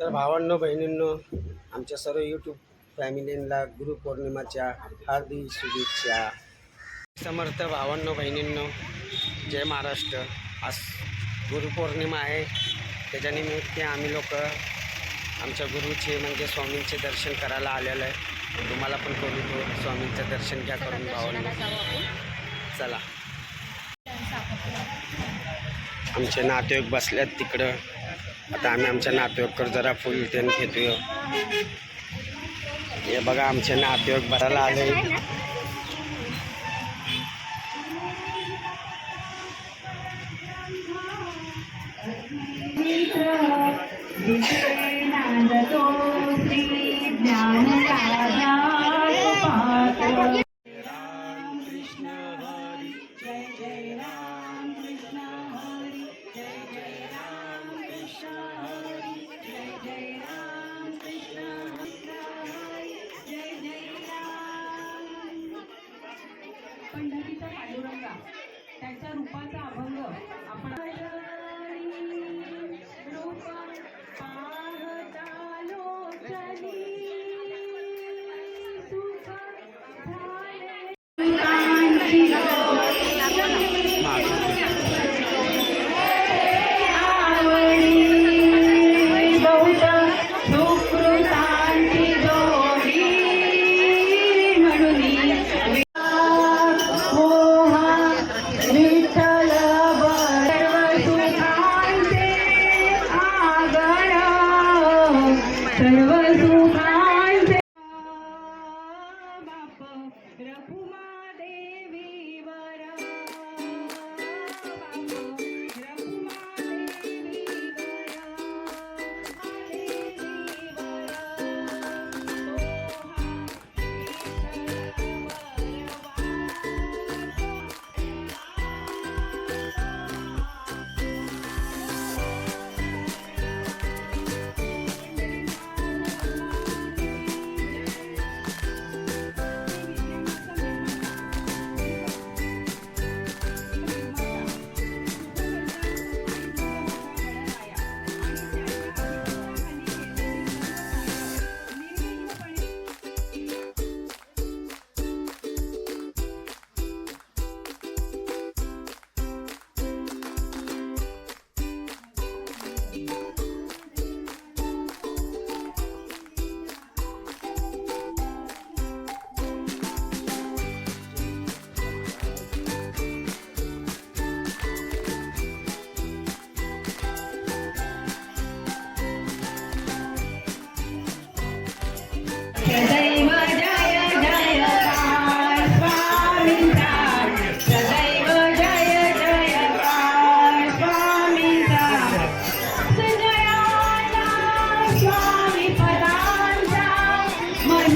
तर भावांनो बहिणींनो आमच्या सर्व यूट्यूब फॅमिलींना गुरुपौर्णिमाच्या हार्दिक शुभेच्छा. समर्थ भावांनो बहिणींनो जय महाराष्ट्र. आज गुरुपौर्णिमा आहे. त्याच्यानिमित्त आम्ही लोक आमच्या गुरुचे म्हणजे स्वामींचे दर्शन करायला आलेलं आहे. तुम्हाला पण करू स्वामींचं दर्शन घ्या करून भावांनो. चला. आमचे नातेवाईक बसल्यात तिकडं. आता आम्ही आमच्या नातेवाईकवर जरा फुल तेन घेतोय. हे बघा आमचे नातेवाईक भरायला आले.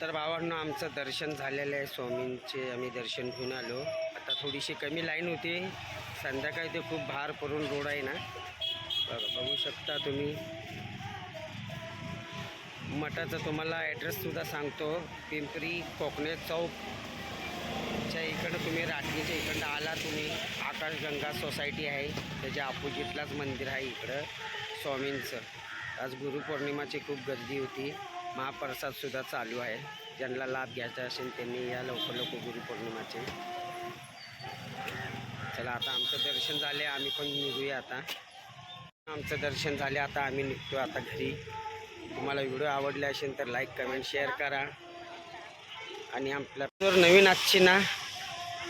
तर भावांना आमचं दर्शन झालेलं आहे स्वामींचे. आम्ही दर्शन घेऊन आलो. आता थोडीशी कमी लाईन होती. संध्याकाळी ते खूप भार पडून रोड आहे ना. बघू शकता तुम्ही. मठाचा तुम्हाला ॲड्रेससुद्धा सांगतो. पिंपरी कोकणे आमच्या इकडं तुम्ही राटणीच्या इकडं आला तुम्ही आकाशगंगा सोसायटी आहे त्याच्या अपोजिटलाच मंदिर आहे इकडं स्वामींचं. आज गुरुपौर्णिमाची खूप गर्दी होती महाप्रसादसुद्धा चालू आहे. ज्यांना लाभ घ्यायचा असेल त्यांनी या लवकर लवकर गुरुपौर्णिमाचे. चला आता आमचं दर्शन झाले आम्ही पण निघूया आता. आमचं दर्शन झाले आता आम्ही निघतो आता घरी. तुम्हाला व्हिडिओ आवडले असेल तर लाईक कमेंट शेअर करा. आणि आपल्या जर नवीन आजची ना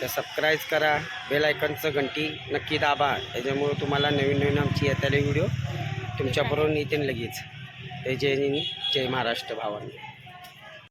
तर सबस्क्राईब करा बेल आयकनचं घंटी नक्की दाबा. त्याच्यामुळं तुम्हाला नवीन नवीन आमची येताले व्हिडिओ तुमच्याबरोबर येतील लगेच. जय जय जय महाराष्ट्र भावांनी.